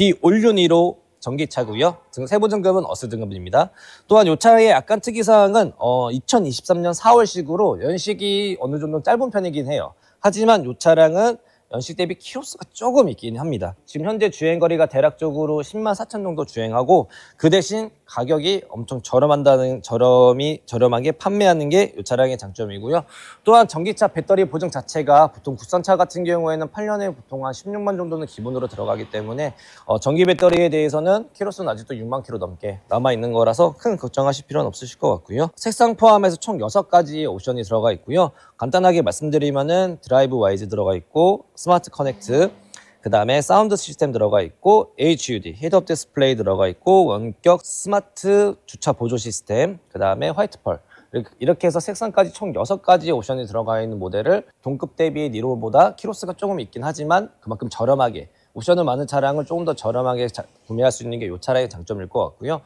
D 올윤이로 전기차고요. 등 세부 등급은 어스 등급입니다. 또한 이 차의 약간 특이사항은 어, 2023년 4월식으로 연식이 어느 정도 짧은 편이긴 해요. 하지만 이 차량은 연식 대비 키로수가 조금 있긴 합니다. 지금 현재 주행거리가 대략적으로 10만 4천 정도 주행하고 그 대신 가격이 엄청 저렴한다는 저렴이 저렴하게 판매하는 게 이 차량의 장점이고요. 또한 전기차 배터리 보증 자체가 보통 국산차 같은 경우에는 8년에 보통 한 16만 정도는 기본으로 들어가기 때문에 어, 전기 배터리에 대해서는 키로수는 아직도 6만 킬로 넘게 남아 있는 거라서 큰 걱정하실 필요는 없으실 것 같고요. 색상 포함해서 총 6가지의 옵션이 들어가 있고요. 간단하게 말씀드리면은 드라이브 와이즈 들어가 있고 스마트 커넥트 그 다음에 사운드 시스템 들어가 있고 HUD 헤드업 디스플레이 들어가 있고 원격 스마트 주차 보조 시스템 그 다음에 화이트 펄 이렇게- 해서 색상까지 총 6가지의 옵션이 들어가 있는 모델을 동급 대비 니로보다 키로수가 조금 있긴 하지만 그만큼 저렴하게 옵션은 많은 차량을 조금 더 저렴하게 자- 구매할 수 있는 게 이 차량의 장점일 것 같고요.